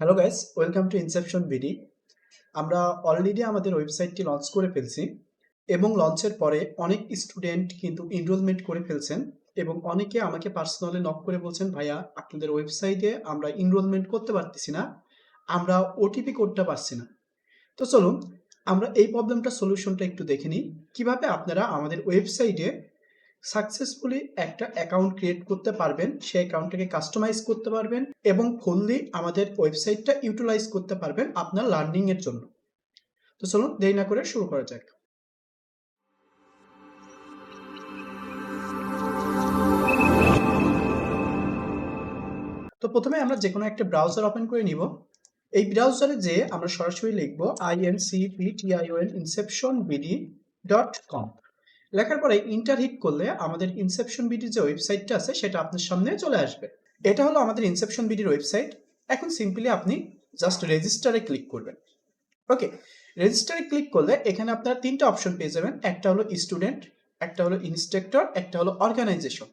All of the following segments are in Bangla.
Hello guys welcome to inception BD আমরা অলরেডি আমাদের ওয়েবসাইটটি লঞ্চ করে ফেলছি এবং লঞ্চের পরে অনেক স্টুডেন্ট কিন্তু এনরোলমেন্ট করে ফেলছেন এবং অনেকে আমাকে পার্সোনালি নক করে বলছেন, ভাইয়া, আপনাদের ওয়েবসাইটে আমরা এনরোলমেন্ট করতে পারতেছি না, আমরা ওটিপি কোডটা পাচ্ছি না। তো চলুন, আমরা এই প্রবলেমটা সলিউশনটা একটু দেখে নিই। কীভাবে আপনারা আমাদের ওয়েবসাইটে সাকসেসফুলি একটা অ্যাকাউন্ট ক্রিয়েট করতে পারবেন, সেই অ্যাকাউন্টটাকে কাস্টমাইজ করতে পারবেন এবং ফুললি আমাদের ওয়েবসাইটটা ইউটিলাইজ করতে পারবেন আপনার লার্নিং এর জন্য। তো চলুন দেরি না করে শুরু করা যাক। তো প্রথমে আমরা যে কোনো একটা ব্রাউজার ওপেন করে নিব। এই ব্রাউজারে যে আমরা সরাসরি লিখব I N C P T I N inception BD dot com লেখার পরে ইন্টার হিট করলে আমাদের ইনসেপশন বিডির যে ওয়েবসাইটটা আছে, সেটা আপনার সামনে চলে আসবে। এটা হলো আমাদের ইনসেপশন বিডির ওয়েবসাইট এখন সিম্পলি আপনি জাস্ট রেজিস্টারে ক্লিক করবেন। ওকে রেজিস্টারে ক্লিক করলে এখানে আপনার তিনটা অপশন পেয়ে যাবেন। একটা হলো স্টুডেন্ট একটা হলো ইনস্ট্রাক্টর একটা হলো অর্গানাইজেশন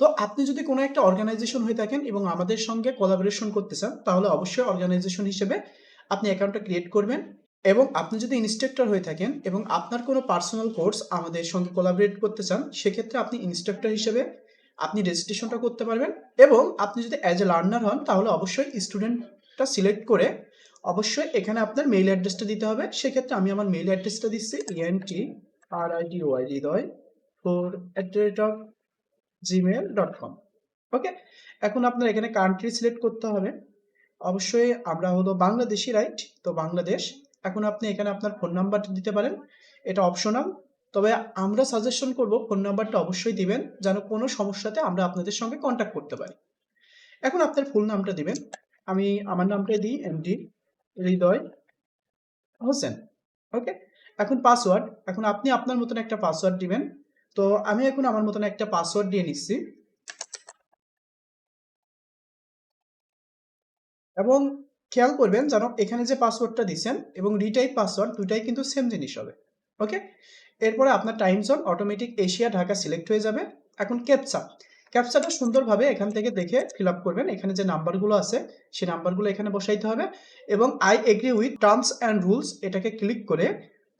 তো আপনি যদি কোনো একটা অর্গানাইজেশন হয়ে থাকেন এবং আমাদের সঙ্গে কোলাবোরেশন করতে চান, তাহলে অবশ্যই অর্গানাইজেশন হিসেবে আপনি অ্যাকাউন্টটা ক্রিয়েট করবেন। এবং আপনি যদি ইনস্ট্রাক্টর হয়ে থাকেন এবং আপনার কোনো পার্সোনাল কোর্স আমাদের সঙ্গে কোলাবরেট করতে চান, সেক্ষেত্রে আপনি ইনস্ট্রাক্টর হিসেবে আপনি রেজিস্ট্রেশনটা করতে পারবেন এবং আপনি যদি অ্যাজ এ লার্নার হন, তাহলে অবশ্যই স্টুডেন্টটা সিলেক্ট করে অবশ্যই এখানে আপনার মেইল অ্যাড্রেসটা দিতে হবে। সেক্ষেত্রে আমি আমার মেইল অ্যাড্রেসটা দিচ্ছি E N T R I D Y Hriday four at the rate of Gmail dot com okay এখন আপনার এখানে কান্ট্রি সিলেক্ট করতে হবে। অবশ্যই আমরা হলো বাংলাদেশি রাইট তো বাংলাদেশ এখন আপনি এখানে আপনার ফোন নাম্বারটা দিতে পারেন। এটা অপশনাল তবে আমরা সাজেশন করব ফোন নাম্বারটা অবশ্যই দিবেন, যেন কোনো সমস্যাতে আমরা আপনাদের সঙ্গে কন্ট্যাক্ট করতে পারি। এখন আপনার ফুল নামটা দিবেন। আমি আমার নামটা দিই এমডি হৃদয় হোসেন। ওকে এখন পাসওয়ার্ড এখন আপনি আপনার মতন একটা পাসওয়ার্ড দিবেন। তো আমি এখন আমার মতন একটা পাসওয়ার্ড দিয়ে নিচ্ছি। এবং খেয়াল করবেন যেন এখানে যে পাসওয়ার্ডটা দিচ্ছেন এবং রিটাইপ পাসওয়ার্ড দুটাই কিন্তু সেম জিনিস হবে ওকে এরপরে আপনার time zone automatic Asia Dhaka select হয়ে যাবে। এখন ক্যাপচা ক্যাপচাটা সুন্দরভাবে এখান থেকে দেখে ফিল আপ করবেন। এখানে যে নাম্বারগুলো আছে, সেই নাম্বারগুলো এখানে বসাইতে হবে এবং I agree with terms and rules এটাকে ক্লিক করে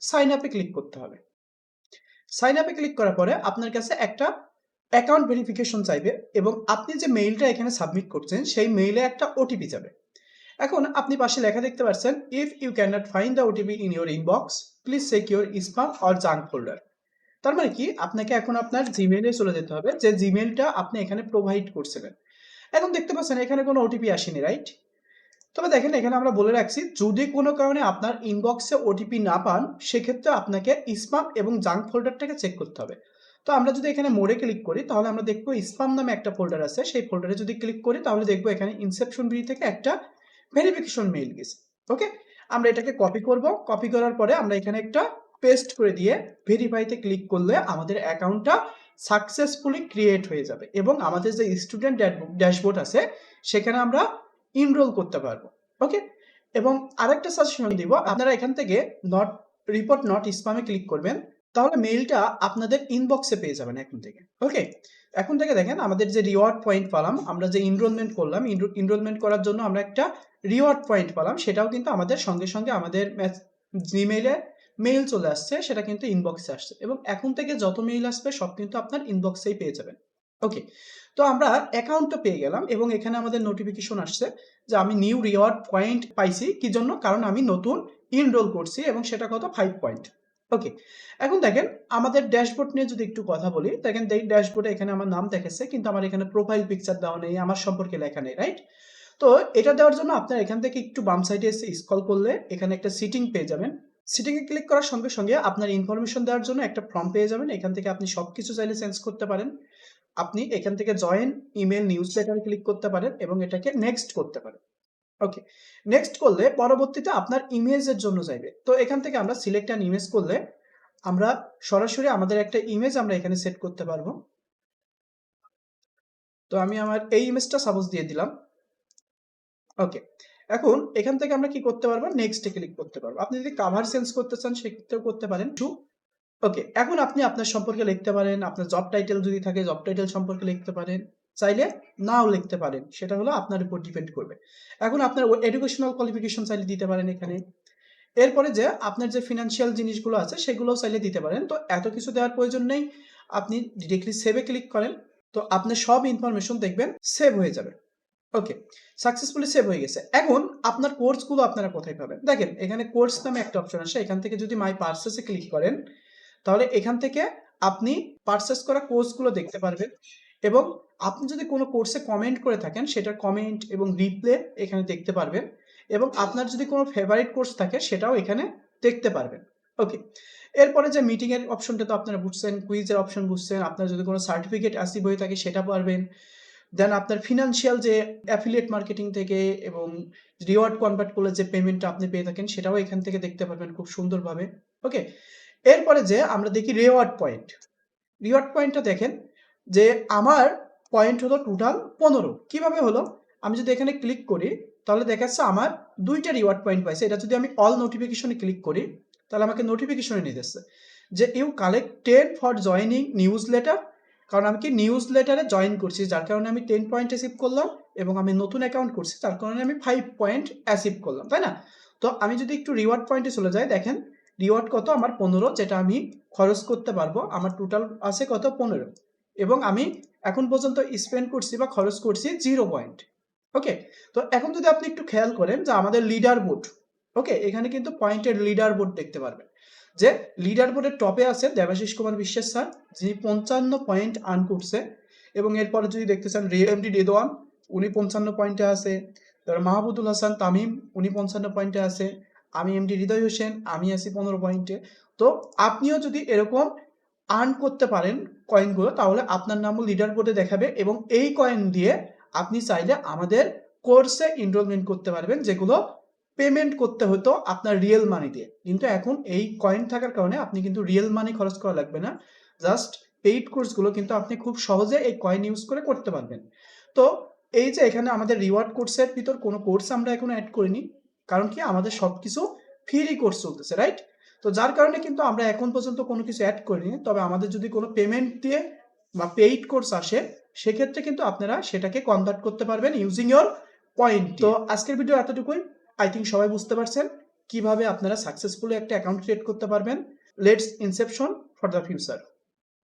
সাইন আপে ক্লিক করতে হবে। সাইন আপে ক্লিক করার পরে আপনার কাছে একটা অ্যাকাউন্ট ভেরিফিকেশন চাইবে এবং আপনি যে মেইলটা এখানে সাবমিট করছেন, সেই মেইলে একটা ওটিপি যাবে। এখন আপনি পাশে লেখা দেখতে পাচ্ছেন if you can not find the OTP in your inbox please check your spam or junk folder তার মানে কি? আপনাকে এখন আপনার জিমেইলে চলে যেতে হবে, যে জিমেইলটা আপনি এখানে প্রোভাইড করছিলেন। এখন দেখতে পাচ্ছেন, এখানে কোনো ওটিপি আসেনি রাইট তবে দেখেন, এখানে আমরা বলে রাখছি, যদি কোনো কারণে আপনার ইনবক্সে ওটিপি না পান, সেক্ষেত্রে আপনাকে স্পাম এবং জাঙ্ক ফোল্ডারটাকে চেক করতে হবে। তো আমরা যদি এখানে মোড়ে ক্লিক করি, তাহলে আমরা দেখব স্পাম নামে একটা ফোল্ডার আছে, সেই ফোল্ডারে যদি ক্লিক করি, তাহলে দেখব এখানে ইনসেপশন বিডি থেকে একটা ভেরিফিকেশন মেইল গেছে ওকে আমরা এটাকে কপি করব কপি করার পরে আমরা এখানে একটা পেস্ট করে দিয়ে ভেরিফাইতে ক্লিক করলে আমাদের অ্যাকাউন্টটা সাকসেসফুলি ক্রিয়েট হয়ে যাবে এবং আমাদের যে স্টুডেন্ট ড্যাশবোর্ড আছে, সেখানে আমরা ইনরোল করতে পারব ওকে এবং আরেকটা সাজেশন দিব, আপনারা এখান থেকে নট রিপোর্ট নট স্পামে ক্লিক করবেন তাহলে মেইলটা আপনাদের ইনবক্সে পেয়ে যাবেন এখন থেকে। ওকে এখন থেকে দেখেন, আমাদের যে রিওয়ার্ড পয়েন্ট পালাম, আমরা যে ইনরোলমেন্ট করলাম ইনরোলমেন্ট করার জন্য আমরা একটা রিওয়ার্ড পয়েন্ট পালাম, সেটাও কিন্তু আমাদের সঙ্গে সঙ্গে আমাদের জিমেইলে মেইল চলে আসছে, সেটা কিন্তু ইনবক্সে আসছে। এবং এখন থেকে যত মেইল আসবে, সব কিন্তু আপনার ইনবক্সেই পেয়ে যাবেন। ওকে তো আমরা অ্যাকাউন্টটা পেয়ে গেলাম, এবং এখানে আমাদের নোটিফিকেশন আসছে যে আমি নিউ রিওয়ার্ড পয়েন্ট পাইছি। কি জন্য? কারণ আমি নতুন ইনরোল করছি, এবং সেটা কত? ফাইভ পয়েন্ট ওকে এখন দেখেন, আমাদের ড্যাশবোর্ড নিয়ে যদি একটু কথা বলি, দেখেন এই ড্যাশবোর্ডে এখানে আমার নাম দেখেছে, কিন্তু আমার এখানে প্রোফাইল পিকচার দেওয়া নেই, আমার সম্পর্কে লেখা নেই রাইট তো এটা দেওয়ার জন্য আপনার এখান থেকে একটু বাম সাইডে এসে স্ক্রল করলে এখানে একটা সিটিং পেয়ে যাবেন। সিটিংয়ে ক্লিক করার সঙ্গে সঙ্গে আপনার ইনফরমেশন দেওয়ার জন্য একটা ফর্ম পেয়ে যাবেন, এখান থেকে আপনি সব কিছু চাইলে চেঞ্জ করতে পারেন। আপনি এখান থেকে join email newsletter click করতে পারেন এবং এটাকে নেক্সট করতে পারেন। ওকে নেক্সট করলে পরবর্তীতে আপনার ইমেজের জন্য চাইবে তো এখান থেকে আমরা সিলেক্ট অ্যান ইমেজ করলে আমরা সরাসরি আমাদের একটা ইমেজ আমরা এখানে সেট করতে পারব। তো আমি আমার এই ইমেজটা সাপোজ দিয়ে দিলাম। ওকে এখন এখান থেকে আমরা কি করতে পারব? নেক্সটে ক্লিক করতে পারব। আপনি যদি কাভার চেঞ্জ করতে চান, সেক্ষেত্রেও করতে পারেন। টু ওকে এখন আপনি আপনার সম্পর্কে লিখতে পারেন। আপনার জব টাইটেল যদি থাকে জব টাইটেল সম্পর্কে লিখতে পারেন। চাইলে নাও লিখতে পারেন। সেটা হলো আপনার উপর ডিপেন্ড করবে। এখন আপনার এডুকেশনাল কোয়ালিফিকেশন চাইলে দিতে পারেন এখানে। এরপরে যে আপনার যে ফিনান্সিয়াল জিনিসগুলো আছে, সেগুলোও চাইলে দিতে পারেন। তো এত কিছু দেওয়ার প্রয়োজন নেই। আপনি ডিরেক্টলি সেভে ক্লিক করেন। তো আপনার সব ইনফরমেশন দেখবেন সেভ হয়ে যাবে। ওকে সাকসেসফুলি সেভ হয়ে গেছে। এখন আপনার কোর্সগুলো আপনারা কোথায় পাবেন? দেখেন, এখানে কোর্স নামে একটা অপশন আসে এখান থেকে যদি মাই পার্সেসে ক্লিক করেন, তাহলে এখান থেকে আপনি পার্সেস করা কোর্সগুলো দেখতে পারবেন। এবং আপনি যদি কোনো কোর্সে কমেন্ট করে থাকেন সেটার কমেন্ট এবং রিপ্লে এখানে দেখতে পারবেন এবং আপনার যদি কোনো ফেভারিট কোর্স থাকে, সেটাও এখানে দেখতে পারবেন। ওকে এরপরে যে মিটিং এর অপশনটা তো আপনারা বুঝছেন কুইজের অপশন বুঝছেন, আপনার যদি কোনো সার্টিফিকেট আসিভ বই থাকে, সেটা পারবেন। দেন আপনার ফিনান্সিয়াল যে অ্যাফিলিয়েট মার্কেটিং থেকে এবং রিওয়ার্ড কনভার্ট করলে যে পেমেন্টটা আপনি পেয়ে থাকেন, সেটাও এখান থেকে দেখতে পারবেন খুব সুন্দরভাবে। ওকে এরপরে যে আমরা দেখি রিওয়ার্ড পয়েন্ট রিওয়ার্ড পয়েন্টটা দেখেন যে আমার পয়েন্ট হলো টোটাল পনেরো। কীভাবে হলো? আমি যদি এখানে ক্লিক করি, তাহলে দেখাচ্ছে আমার দুইটা রিওয়ার্ড পয়েন্ট পাইছে। এটা যদি আমি অল নোটিফিকেশনে ক্লিক করি, তাহলে আমাকে নোটিফিকেশনে নিয়ে যাচ্ছে যে you collect ten for joining newsletter কারণ আমি কি নিউজ লেটারে জয়েন করছি, যার কারণে আমি টেন পয়েন্ট অ্যাচিভ করলাম এবং আমি নতুন অ্যাকাউন্ট করছি, তার কারণে আমি ফাইভ পয়েন্ট অ্যাচিভ করলাম, তাই না? তো আমি যদি একটু রিওয়ার্ড পয়েন্টে চলে যাই, দেখেন রিওয়ার্ড কত? আমার পনেরো, যেটা আমি খরচ করতে পারব, আমার টোটাল আছে কত? পনেরো। এবং আমি এখন পর্যন্ত স্পেন্ড করছি বা খরচ করছি জিরো পয়েন্ট ওকে তো এখন যদি আপনি একটু খেয়াল করেন যে আমাদের লিডার বোর্ড ওকে এখানে কিন্তু পয়েন্টের লিডার বোর্ড দেখতে পারবেন। যে লিডার বোর্ডের টপে আছে দেবাশিস কুমার বিশ্বাস স্যার যিনি পঞ্চান্ন পয়েন্ট আর্ন করছে। এবং এরপরে যদি দেখতে চান এমডি রেদওয়ান উনি পঞ্চান্ন পয়েন্টে আছে। তারপর মাহবুদুল হাসান তামিম, উনি পঞ্চান্ন পয়েন্টে আছে। আমি এমডি হৃদয় হোসেন, আমি আছি পনেরো পয়েন্টে তো আপনিও যদি এরকম আর্ন করতে পারেন কয়েনগুলো তাহলে আপনার নামও লিডার বোর্ডে দেখাবে এবং এই কয়েন দিয়ে আপনি চাইলে আমাদের কোর্সে এনরোলমেন্ট করতে পারবেন, যেগুলো পেমেন্ট করতে হতো আপনার রিয়েল মানি দিয়ে। কিন্তু এখন এই কয়েন থাকার কারণে আপনি কিন্তু রিয়েল মানি খরচ করা লাগবে না। জাস্ট পেইড কোর্সগুলো কিন্তু আপনি খুব সহজে এই কয়েন ইউজ করে করতে পারবেন। তো এই যে এখানে আমাদের রিওয়ার্ড কোর্সের ভিতর কোনো কোর্স আমরা এখনও অ্যাড করিনি, কারণ কি আমাদের সব কিছু ফ্রি কোর্স চলতেছে রাইট তো যার কারণে কিন্তু আমরা এখন পর্যন্ত কোনো কিছু অ্যাড করিনি, তবে আমাদের যদি কোনো পেমেন্ট দিয়ে বা পেইড কোর্স আসে, সেক্ষেত্রে কিন্তু আপনারা সেটাকে কনভার্ট করতে পারবেন ইউজিং ইয়োর পয়েন্ট তো আজকের ভিডিও এতটুকুই। আই থিঙ্ক সবাই বুঝতে পারছেন কীভাবে আপনারা সাকসেসফুলি একটা অ্যাকাউন্ট ক্রিয়েট করতে পারবেন। Let's inception for the future